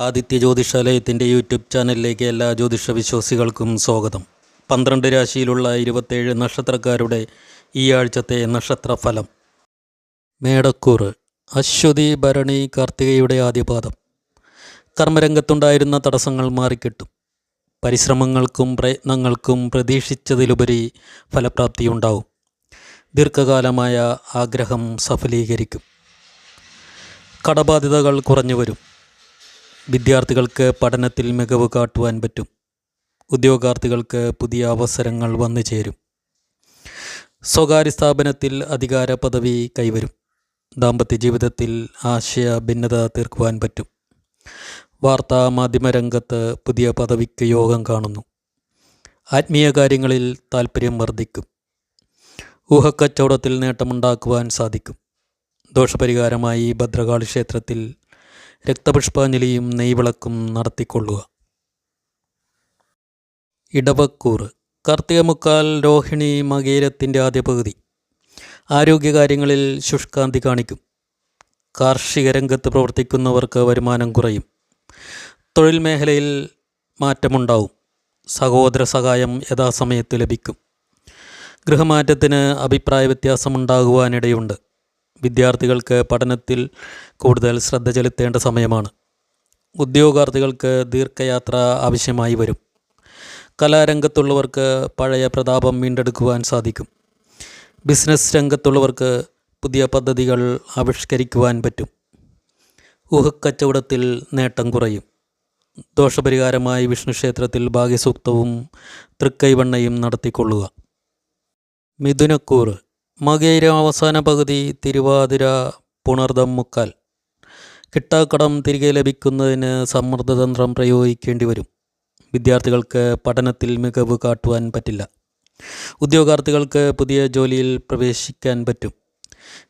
Aditya ജ്യോതിഷാലയത്തിന്റെ YouTube ചാനലിലേക്ക് എല്ലാ ജ്യോതിഷ വിശ്വാസികൾക്കും സ്വാഗതം. പന്ത്രണ്ട് രാശിയിലുള്ള ഇരുപത്തേഴ് നക്ഷത്രക്കാരുടെ ഈ ആഴ്ചത്തെ നക്ഷത്രഫലം. മേടക്കൂറ് അശ്വതി ഭരണി കാർത്തികയുടെ ആദ്യപാദം. കർമ്മരംഗത്തുണ്ടായിരുന്ന തടസ്സങ്ങൾ മാറിക്കിട്ടും. പരിശ്രമങ്ങൾക്കും പ്രയത്നങ്ങൾക്കും പ്രതീക്ഷിച്ചതിലുപരി ഫലപ്രാപ്തിയുണ്ടാവും. ദീർഘകാലമായ ആഗ്രഹം സഫലീകരിക്കും. കടബാധ്യതകൾ കുറഞ്ഞു വരും. വിദ്യാർത്ഥികൾക്ക് പഠനത്തിൽ മികവ് കാട്ടുവാൻ പറ്റും. ഉദ്യോഗാർത്ഥികൾക്ക് പുതിയ അവസരങ്ങൾ വന്നു ചേരും. സ്വകാര്യ സ്ഥാപനത്തിൽ അധികാര പദവി കൈവരും. ദാമ്പത്യ ജീവിതത്തിൽ ആശയ ഭിന്നത തീർക്കുവാൻ പറ്റും. വാർത്താ മാധ്യമരംഗത്ത് പുതിയ പദവിക്ക് യോഗം കാണുന്നു. ആത്മീയ കാര്യങ്ങളിൽ താൽപ്പര്യം വർദ്ധിക്കും. ഊഹക്കച്ചവടത്തിൽ നേട്ടമുണ്ടാക്കുവാൻ സാധിക്കും. ദോഷപരിഹാരമായി ഭദ്രകാളി ക്ഷേത്രത്തിൽ രക്തപുഷ്പാഞ്ജലിയും നെയ്വിളക്കും നടത്തിക്കൊള്ളുക. ഇടവക്കൂർ കാർത്തിക മുക്കാൽ രോഹിണി മകേരത്തിന്റെ ആദ്യ പകുതി. ആരോഗ്യകാര്യങ്ങളിൽ ശുഷ്കാന്തി കാണിക്കും. കാർഷിക രംഗത്ത് പ്രവർത്തിക്കുന്നവർക്ക് വരുമാനം കുറയും. തൊഴിൽ മേഖലയിൽ മാറ്റമുണ്ടാവും. സഹോദര സഹായം യഥാസമയത്ത് ലഭിക്കും. ഗൃഹമാറ്റത്തിന് അഭിപ്രായ വ്യത്യാസമുണ്ടാകുവാനിടയുണ്ട്. വിദ്യാർത്ഥികൾക്ക് പഠനത്തിൽ കൂടുതൽ ശ്രദ്ധ ചെലുത്തേണ്ട സമയമാണ്. ഉദ്യോഗാർത്ഥികൾക്ക് ദീർഘയാത്ര ആവശ്യമായി വരും. കലാരംഗത്തുള്ളവർക്ക് പഴയ പ്രതാപം വീണ്ടെടുക്കുവാൻ സാധിക്കും. ബിസിനസ് രംഗത്തുള്ളവർക്ക് പുതിയ പദ്ധതികൾ ആവിഷ്കരിക്കുവാൻ പറ്റും. ഊഹക്കച്ചവടത്തിൽ നേട്ടം കുറയും. ദോഷപരിഹാരമായി വിഷ്ണു ക്ഷേത്രത്തിൽ ഭാഗ്യസൂക്തവും തൃക്കൈവണ്ണയും നടത്തിക്കൊള്ളുക. മിഥുനക്കൂറ് മകയിര അവസാന പകുതി തിരുവാതിര പുണർദം മുക്കാൽ. കിട്ടാക്കടം തിരികെ ലഭിക്കുന്നതിന് സമ്മർദ്ദതന്ത്രം പ്രയോഗിക്കേണ്ടി വരും വിദ്യാർത്ഥികൾക്ക് പഠനത്തിൽ മികവ് കാട്ടുവാൻ പറ്റില്ല. ഉദ്യോഗാർത്ഥികൾക്ക് പുതിയ ജോലിയിൽ പ്രവേശിക്കാൻ പറ്റും.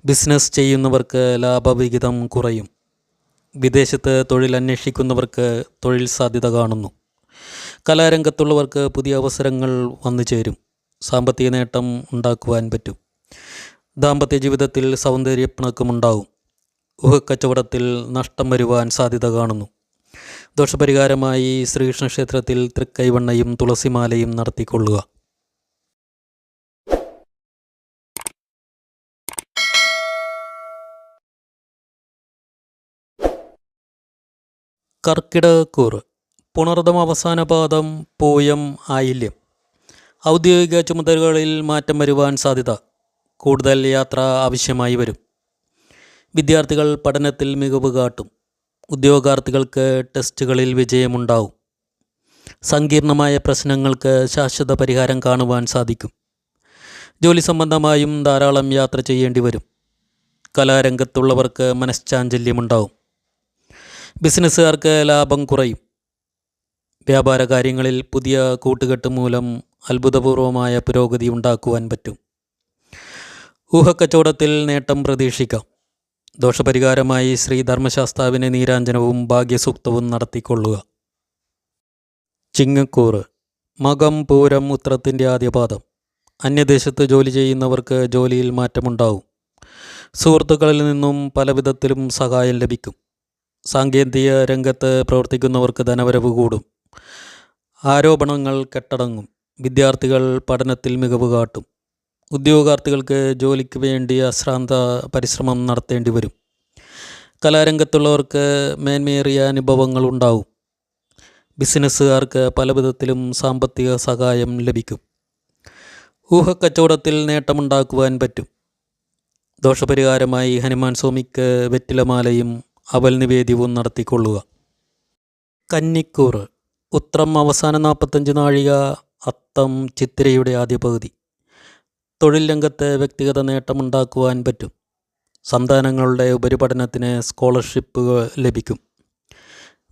ബിസിനസ് ചെയ്യുന്നവർക്ക് ലാഭവിഹിതം കുറയും. വിദേശത്ത് തൊഴിൽ അന്വേഷിക്കുന്നവർക്ക് തൊഴിൽ സാധ്യത കാണുന്നു. കലാരംഗത്തുള്ളവർക്ക് പുതിയ അവസരങ്ങൾ വന്നു ചേരും സാമ്പത്തിക നേട്ടം ഉണ്ടാക്കുവാൻ പറ്റും. ദാമ്പത്യ ജീവിതത്തിൽ സൗന്ദര്യപ്പിണക്കമുണ്ടാവും. ഊഹക്കച്ചവടത്തിൽ നഷ്ടം വരുവാൻ സാധ്യത കാണുന്നു. ദോഷപരിഹാരമായി ശ്രീകൃഷ്ണ ക്ഷേത്രത്തിൽ തൃക്കൈവണ്ണയും തുളസിമാലയും നടത്തിക്കൊള്ളുക. കർക്കിടകക്കൂറ് പുണർദം അവസാന പാദം പൂയം ആയില്യം. ഔദ്യോഗിക ചുമതലകളിൽ മാറ്റം വരുവാൻ സാധ്യത. കൂടുതൽ യാത്ര ആവശ്യമായി വരും. വിദ്യാർത്ഥികൾ പഠനത്തിൽ മികവ് കാട്ടും. ഉദ്യോഗാർത്ഥികൾക്ക് ടെസ്റ്റുകളിൽ വിജയമുണ്ടാവും. സങ്കീർണമായ പ്രശ്നങ്ങൾക്ക് ശാശ്വത പരിഹാരം കാണുവാൻ സാധിക്കും. ജോലി സംബന്ധമായും ധാരാളം യാത്ര ചെയ്യേണ്ടി വരും. കലാരംഗത്തുള്ളവർക്ക് മനഃശാഞ്ചല്യമുണ്ടാവും. ബിസിനസ്സുകാർക്ക് ലാഭം കുറയും. വ്യാപാര കാര്യങ്ങളിൽ പുതിയ കൂട്ടുകെട്ട് മൂലം അത്ഭുതപൂർവമായ പുരോഗതി ഉണ്ടാക്കുവാൻ പറ്റും. ഊഹക്കച്ചവടത്തിൽ നേട്ടം പ്രതീക്ഷിക്കാം. ദോഷപരിഹാരമായി ശ്രീ ധർമ്മശാസ്താവിന് നീരാഞ്ജനവും ഭാഗ്യസൂക്തവും നടത്തിക്കൊള്ളുക. ചിങ്ങക്കൂറ് മകം പൂരം ഉത്രത്തിന്റെ ആദ്യപാദം. അന്യദേശത്ത് ജോലി ചെയ്യുന്നവർക്ക് ജോലിയിൽ മാറ്റമുണ്ടാവും. സുഹൃത്തുക്കളിൽ നിന്നും പലവിധത്തിലും സഹായം ലഭിക്കും. സാങ്കേതിക രംഗത്ത് പ്രവർത്തിക്കുന്നവർക്ക് ധനവരവ് കൂടും. ആരോപണങ്ങൾ കെട്ടടങ്ങും. വിദ്യാർത്ഥികൾ പഠനത്തിൽ മികവ് കാട്ടും. ഉദ്യോഗാർത്ഥികൾക്ക് ജോലിക്ക് വേണ്ടി അശ്രാന്ത പരിശ്രമം നടത്തേണ്ടി വരും. കലാരംഗത്തുള്ളവർക്ക് മേന്മേറിയ അനുഭവങ്ങൾ ഉണ്ടാവും. ബിസിനസ്സുകാർക്ക് പലവിധത്തിലും സാമ്പത്തിക സഹായം ലഭിക്കും. ഊഹക്കച്ചവടത്തിൽ നേട്ടമുണ്ടാക്കുവാൻ പറ്റും. ദോഷപരിഹാരമായി ഹനുമാൻ സ്വാമിക്ക് വെറ്റിലമാലയും അവൽ നിവേദ്യവും നടത്തിക്കൊള്ളുക. കന്നിക്കൂറ് ഉത്രം അവസാന നാൽപ്പത്തഞ്ച് നാഴിക അത്തം ചിത്തിരയുടെ ആദ്യ പകുതി തൊഴിൽ രംഗത്ത് വ്യക്തിഗത നേട്ടമുണ്ടാക്കുവാൻ പറ്റും. സന്താനങ്ങളുടെ ഉപരിപഠനത്തിന് സ്കോളർഷിപ്പ് ലഭിക്കും.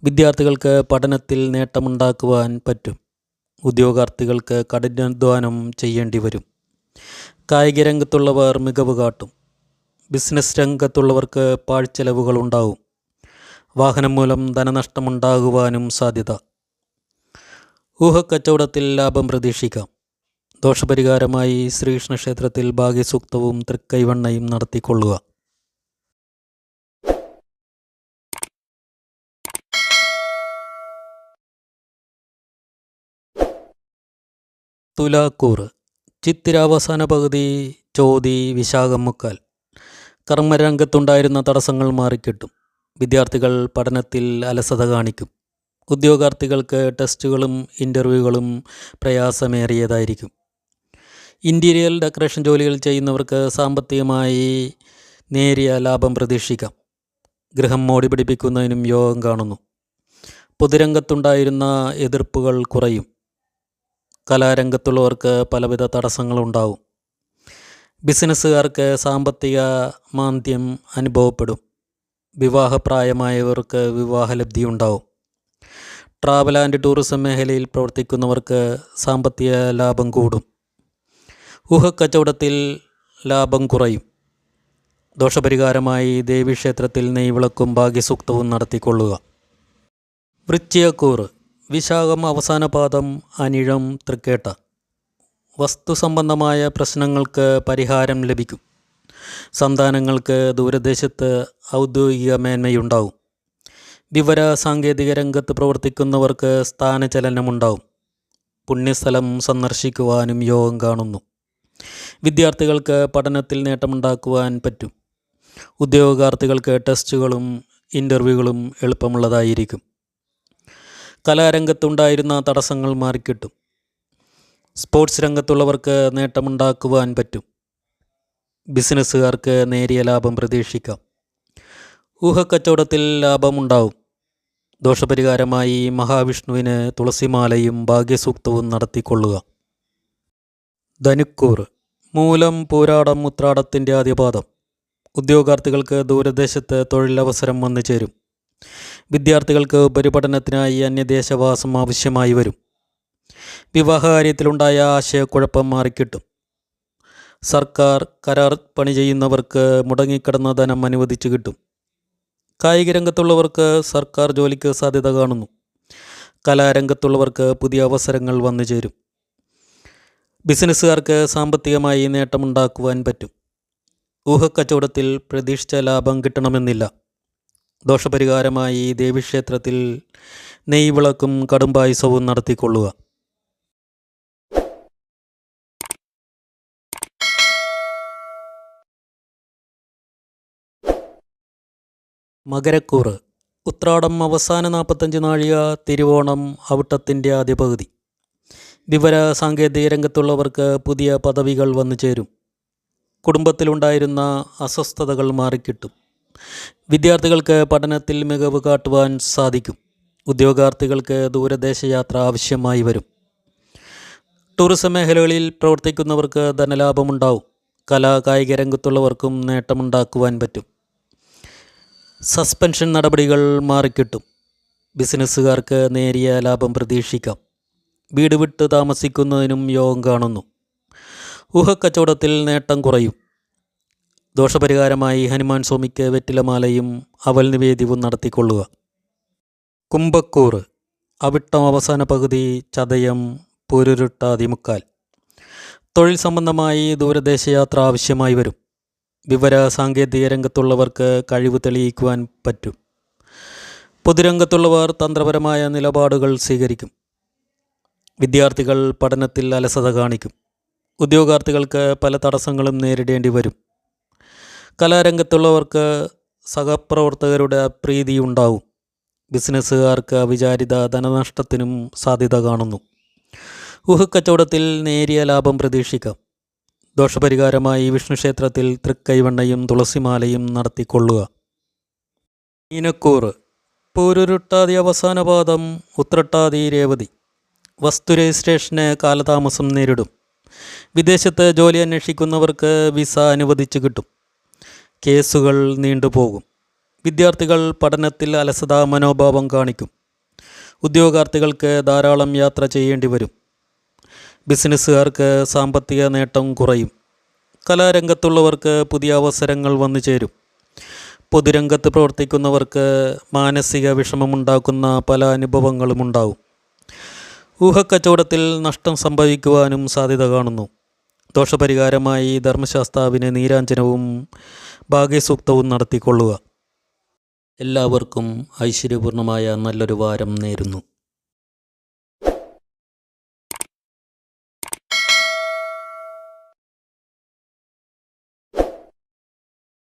വിദ്യാർത്ഥികൾക്ക് പഠനത്തിൽ നേട്ടമുണ്ടാക്കുവാൻ പറ്റും. ഉദ്യോഗാർത്ഥികൾക്ക് കഠിനാധ്വാനം ചെയ്യേണ്ടി വരും. കായിക രംഗത്തുള്ളവർ മികവ് കാട്ടും. ബിസിനസ് രംഗത്തുള്ളവർക്ക് പാഴ്ചെലവുകൾ ഉണ്ടാവും. വാഹനം മൂലം ധനനഷ്ടമുണ്ടാകുവാനും സാധ്യത. ഊഹക്കച്ചവടത്തിൽ ലാഭം പ്രതീക്ഷിക്കാം. ദോഷപരിഹാരമായി ശ്രീകൃഷ്ണ ക്ഷേത്രത്തിൽ ഭാഗ്യസൂക്തവും തൃക്കൈവണ്ണയും നടത്തിക്കൊള്ളുക. തുലാക്കൂർ ചിത്തിരാവസാന പകുതി ചോതി വിശാഖം മുക്കാൽ. കർമ്മരംഗത്തുണ്ടായിരുന്ന തടസ്സങ്ങൾ മാറിക്കിട്ടും. വിദ്യാർത്ഥികൾ പഠനത്തിൽ അലസത കാണിക്കും. ഉദ്യോഗാർത്ഥികൾക്ക് ടെസ്റ്റുകളും ഇന്റർവ്യൂകളും പ്രയാസമേറിയതായിരിക്കും. ഇന്റീരിയൽ ഡെക്കറേഷൻ ജോലികൾ ചെയ്യുന്നവർക്ക് സാമ്പത്തികമായി നേരിയ ലാഭം പ്രതീക്ഷിക്കാം. ഗൃഹം മോടി പിടിപ്പിക്കുന്നതിനും യോഗം കാണുന്നു. പൊതുരംഗത്തുണ്ടായിരുന്ന എതിർപ്പുകൾ കുറയും. കലാരംഗത്തുള്ളവർക്ക് പലവിധ തടസ്സങ്ങളുണ്ടാവും ബിസിനസ്സുകാർക്ക് സാമ്പത്തിക മാന്ദ്യം അനുഭവപ്പെടും. വിവാഹപ്രായമായവർക്ക് വിവാഹലബ്ധി ഉണ്ടാവും ട്രാവൽ ആൻഡ് ടൂറിസം മേഖലയിൽ പ്രവർത്തിക്കുന്നവർക്ക് സാമ്പത്തിക ലാഭം കൂടും. ഊഹക്കച്ചവടത്തിൽ ലാഭം കുറയും. ദോഷപരിഹാരമായി ദേവീക്ഷേത്രത്തിൽ നെയ്വിളക്കും ഭാഗ്യസൂക്തവും നടത്തിക്കൊള്ളുക. വൃശ്ചിയക്കൂറ് വിശാഖം അവസാന പാദം അനിഴം തൃക്കേട്ട. വസ്തു സംബന്ധമായ പ്രശ്നങ്ങൾക്ക് പരിഹാരം ലഭിക്കും. സന്താനങ്ങൾക്ക് ദൂരദേശത്ത് ഔദ്യോഗിക മേന്മയുണ്ടാവും. വിവര സാങ്കേതിക രംഗത്ത് പ്രവർത്തിക്കുന്നവർക്ക് സ്ഥാനചലനമുണ്ടാവും. പുണ്യസ്ഥലം സന്ദർശിക്കുവാനും യോഗം കാണുന്നു. വിദ്യാർത്ഥികൾക്ക് പഠനത്തിൽ നേട്ടമുണ്ടാക്കുവാൻ പറ്റും. ഉദ്യോഗാർത്ഥികൾക്ക് ടെസ്റ്റുകളും ഇന്റർവ്യൂകളും എളുപ്പമുള്ളതായിരിക്കും. കലാരംഗത്തുണ്ടായിരുന്ന തടസ്സങ്ങൾ മാറിക്കിട്ടും. സ്പോർട്സ് രംഗത്തുള്ളവർക്ക് നേട്ടമുണ്ടാക്കുവാൻ പറ്റും. ബിസിനസ്സുകാർക്ക് നേരിയ ലാഭം പ്രതീക്ഷിക്കാം. ഊഹക്കച്ചവടത്തിൽ ലാഭമുണ്ടാവും. ദോഷപരിഹാരമായി മഹാവിഷ്ണുവിന് തുളസിമാലയും ഭാഗ്യസൂക്തവും നടത്തിക്കൊള്ളുക. ധനുക്കൂർ മൂലം പോരാടം ഉത്രാടത്തിന്റെ ആദ്യപാദം. ഉദ്യോഗാർത്ഥികൾക്ക് ദൂരദേശത്ത് തൊഴിലവസരം വന്നു ചേരും. വിദ്യാർത്ഥികൾക്ക് ഉപരിപഠനത്തിനായി അന്യദേശവാസം ആവശ്യമായി വരും. വിവാഹകാര്യത്തിലുണ്ടായ ആശയക്കുഴപ്പം മാറിക്കിട്ടും. സർക്കാർ കരാർ പണി ചെയ്യുന്നവർക്ക് മുടങ്ങിക്കിടന്ന ധനം അനുവദിച്ചു കിട്ടും. കായിക രംഗത്തുള്ളവർക്ക് സർക്കാർ ജോലിക്ക് സാധ്യത കാണുന്നു. കലാരംഗത്തുള്ളവർക്ക് പുതിയ അവസരങ്ങൾ വന്നു ചേരും. ബിസിനസ്സുകാർക്ക് സാമ്പത്തികമായി നേട്ടമുണ്ടാക്കുവാൻ പറ്റും. ഊഹക്കച്ചവടത്തിൽ പ്രതീക്ഷിച്ച ലാഭം കിട്ടണമെന്നില്ല. ദോഷപരിഹാരമായി ദേവീക്ഷേത്രത്തിൽ നെയ്വിളക്കും കടുംപായസവും നടത്തിക്കൊള്ളുക. മകരക്കൂറ് ഉത്രാടം അവസാന നാൽപ്പത്തഞ്ച് നാഴിക തിരുവോണം അവിട്ടത്തിന്റെ ആദ്യ പകുതി വിവര സാങ്കേതിക രംഗത്തുള്ളവർക്ക് പുതിയ പദവികൾ വന്നു ചേരും. കുടുംബത്തിലുണ്ടായിരുന്ന അസ്വസ്ഥതകൾ മാറിക്കിട്ടും. വിദ്യാർത്ഥികൾക്ക് പഠനത്തിൽ മികവ് കാട്ടുവാൻ സാധിക്കും. ഉദ്യോഗാർത്ഥികൾക്ക് ദൂരദേശ യാത്ര ആവശ്യമായി വരും. ടൂറിസം മേഖലകളിൽ പ്രവർത്തിക്കുന്നവർക്ക് ധനലാഭമുണ്ടാവും. കലാ കായിക രംഗത്തുള്ളവർക്കും നേട്ടമുണ്ടാക്കുവാൻ പറ്റും. സസ്പെൻഷൻ നടപടികൾ മാറിക്കിട്ടും. ബിസിനസ്സുകാർക്ക് നേരിയ ലാഭം പ്രതീക്ഷിക്കാം. വീട് വിട്ട് താമസിക്കുന്നതിനും യോഗം കാണുന്നു. ഊഹക്കച്ചവടത്തിൽ നേട്ടം കുറയും. ദോഷപരിഹാരമായി ഹനുമാൻ സ്വാമിക്ക് വെറ്റിലമാലയും അവൽ നിവേദ്യവും നടത്തിക്കൊള്ളുക. കുംഭക്കൂറ് അവിട്ടം അവസാന പകുതി ചതയം പൊരുരുട്ടാതിമുക്കാൽ തൊഴിൽ സംബന്ധമായി ദൂരദേശ യാത്ര ആവശ്യമായി വരും. വിവര സാങ്കേതിക രംഗത്തുള്ളവർക്ക് കഴിവ് തെളിയിക്കുവാൻ പറ്റും. പൊതുരംഗത്തുള്ളവർ തന്ത്രപരമായ നിലപാടുകൾ സ്വീകരിക്കും. വിദ്യാർത്ഥികൾ പഠനത്തിൽ അലസത കാണിക്കും. ഉദ്യോഗാർത്ഥികൾക്ക് പല തടസ്സങ്ങളും നേരിടേണ്ടി വരും. കലാരംഗത്തുള്ളവർക്ക് സഹപ്രവർത്തകരുടെ അപ്രീതി ഉണ്ടാവും. ബിസിനസ്സുകാർക്ക് അവിചാരിത ധനനഷ്ടത്തിനും സാധ്യത കാണുന്നു. ഊഹക്കച്ചവടത്തിൽ നേരിയ ലാഭം പ്രതീക്ഷിക്കാം. ദോഷപരിഹാരമായി വിഷ്ണു ക്ഷേത്രത്തിൽ തൃക്കൈവണ്ണയും തുളസിമാലയും നടത്തിക്കൊള്ളുക. മീനക്കൂറ് പൂരുരുട്ടാതി അവസാന പാദം ഉത്രട്ടാതി രേവതി. വസ്തു രജിസ്ട്രേഷന് കാലതാമസം നേരിടും. വിദേശത്ത് ജോലി അന്വേഷിക്കുന്നവർക്ക് വിസ അനുവദിച്ചു കിട്ടും. കേസുകൾ നീണ്ടുപോകും വിദ്യാർത്ഥികൾ പഠനത്തിൽ അലസതാ മനോഭാവം കാണിക്കും. ഉദ്യോഗാർത്ഥികൾക്ക് ധാരാളം യാത്ര ചെയ്യേണ്ടി വരും. ബിസിനസ്സുകാർക്ക് സാമ്പത്തിക നേട്ടം കുറയും. കലാരംഗത്തുള്ളവർക്ക് പുതിയ അവസരങ്ങൾ വന്നു ചേരും. പൊതുരംഗത്ത് പ്രവർത്തിക്കുന്നവർക്ക് മാനസിക വിഷമമുണ്ടാക്കുന്ന പല അനുഭവങ്ങളും ഉണ്ടാവും. ഊഹക്കച്ചവടത്തിൽ നഷ്ടം സംഭവിക്കുവാനും സാധ്യത കാണുന്നു. ദോഷപരിഹാരമായി ധർമ്മശാസ്താവിന് നീരാഞ്ജനവും ഭാഗ്യസൂക്തവും നടത്തിക്കൊള്ളുക. എല്ലാവർക്കും ഐശ്വര്യപൂർണമായ നല്ലൊരു വാരം നേരുന്നു.